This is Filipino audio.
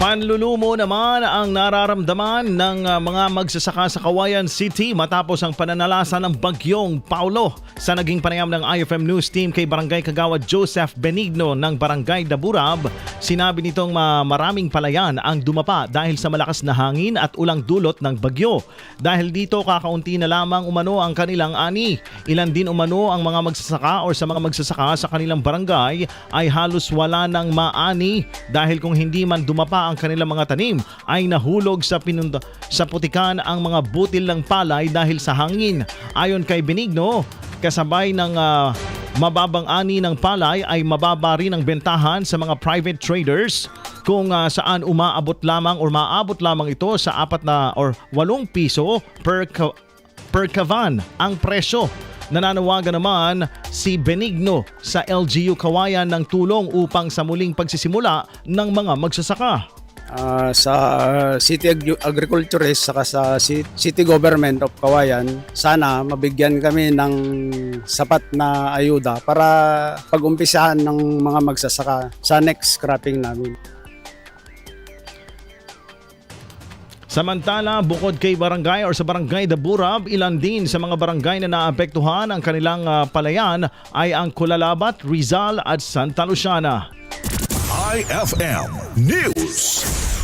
Panlulumo naman ang nararamdaman ng uh, mga magsasaka sa Kawayan City matapos ang pananalasa ng bagyong Paulo. Sa naging panayam ng IFM News Team kay Barangay Kagawad Joseph Benigno ng Barangay Daburab, sinabi nitong uh, maraming palayan ang dumapa dahil sa malakas na hangin at ulang dulot ng bagyo. Dahil dito kakaunti na lamang umano ang kanilang ani. Ilan din umano ang mga magsasaka o sa mga magsasaka sa kanilang barangay ay halos wala ng maani dahil kung hindi man dumapa ang kanilang mga tanim ay nahulog sa pinunda sa putikan ang mga butil ng palay dahil sa hangin. Ayon kay Benigno, kasabay ng ah, mababang ani ng palay ay mababa rin ang bentahan sa mga private traders kung ah, saan umaabot lamang or maabot lamang ito sa apat na or 8 piso per ka- per kavan ang presyo. Nananawagan naman si Benigno sa LGU Kawayan ng tulong upang sa muling pagsisimula ng mga magsasaka. Ah, sa City Ag- Agriculturist saka sa Ci- City Government of Kawayan, sana mabigyan kami ng sapat na ayuda para pag-umpisahan ng mga magsasaka sa next cropping namin. Samantala, bukod kay barangay or sa barangay Daburab, ilan din sa mga barangay na naapektuhan ang kanilang ah, palayan ay ang Kulalabat, Rizal at Santa Luciana. IFM News.